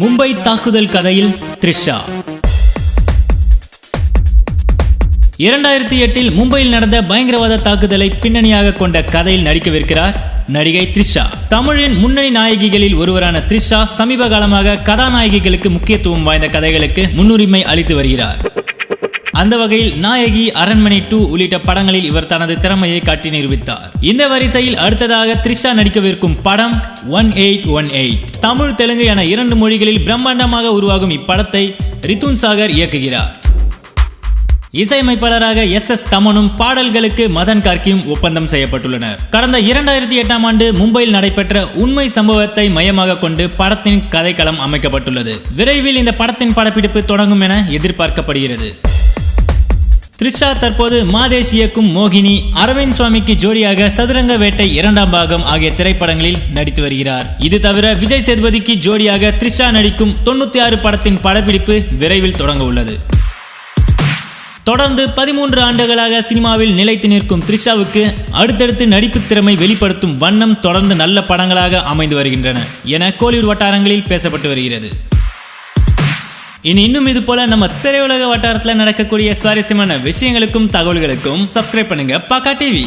மும்பை தாக்குதல் கதையில் த்ரிஷா. இரண்டாயிரத்தி எட்டில் மும்பையில் நடந்த பயங்கரவாத தாக்குதலை பின்னணியாக கொண்ட கதையில் நடிக்கவிருக்கிறார் நடிகை த்ரிஷா. தமிழின் முன்னணி நாயகிகளில் ஒருவரான த்ரிஷா சமீப காலமாக கதாநாயகிகளுக்கு முக்கியத்துவம் வாய்ந்த கதைகளுக்கு முன்னுரிமை அளித்து வருகிறார். அந்த வகையில் நாயகி அரண்மனை டூ உள்ளிட்ட படங்களில் இவர் தனது திறமையை காட்டி நிரூபித்தார். இந்த வரிசையில் அடுத்ததாக த்ரிஷா நடிக்கவிருக்கும் படம் one eight one eight Tamil Telugu என இரண்டு மொழிகளில் பிரம்மாண்டமாக உருவாகும் இப்படத்தை ரித்துன் சாகர் இயக்குகிறார். இசையமைப்பாளராக எஸ் எஸ் தமனும் பாடல்களுக்கு மதன் கார்கியும் ஒப்பந்தம் செய்யப்பட்டுள்ளனர். கடந்த இரண்டாயிரத்தி எட்டாம் ஆண்டு மும்பையில் நடைபெற்ற உண்மை சம்பவத்தை மையமாக கொண்டு படத்தின் கதைக்களம் அமைக்கப்பட்டுள்ளது. விரைவில் இந்த படத்தின் படப்பிடிப்பு தொடங்கும் என எதிர்பார்க்கப்படுகிறது. த்ரிஷா தற்போது மாதேஷ் இயக்கும் மோகினி அரவிந்த் சுவாமிக்கு ஜோடியாக சதுரங்க வேட்டை இரண்டாம் பாகம் ஆகிய திரைப்படங்களில் நடித்து வருகிறார். இது தவிர விஜய் சேதுபதிக்கு ஜோடியாக த்ரிஷா நடிக்கும் தொண்ணூத்தி ஆறு படத்தின் படப்பிடிப்பு விரைவில் தொடங்க உள்ளது. தொடர்ந்து பதிமூன்று ஆண்டுகளாக சினிமாவில் நிலைத்து நிற்கும் த்ரிஷாவுக்கு அடுத்தடுத்து நடிப்பு திறமை வெளிப்படுத்தும் வண்ணம் தொடர்ந்து நல்ல படங்களாக அமைந்து வருகின்றன என கோலிவுட் வட்டாரங்களில் பேசப்பட்டு வருகிறது. இனி இன்னும் இது போல நம்ம திரையுலக வட்டாரத்தில் நடக்கக்கூடிய சுவாரஸ்யமான விஷயங்களுக்கும் தகவல்களுக்கும் சப்ஸ்கிரைப் பண்ணுங்க பக்கா டிவி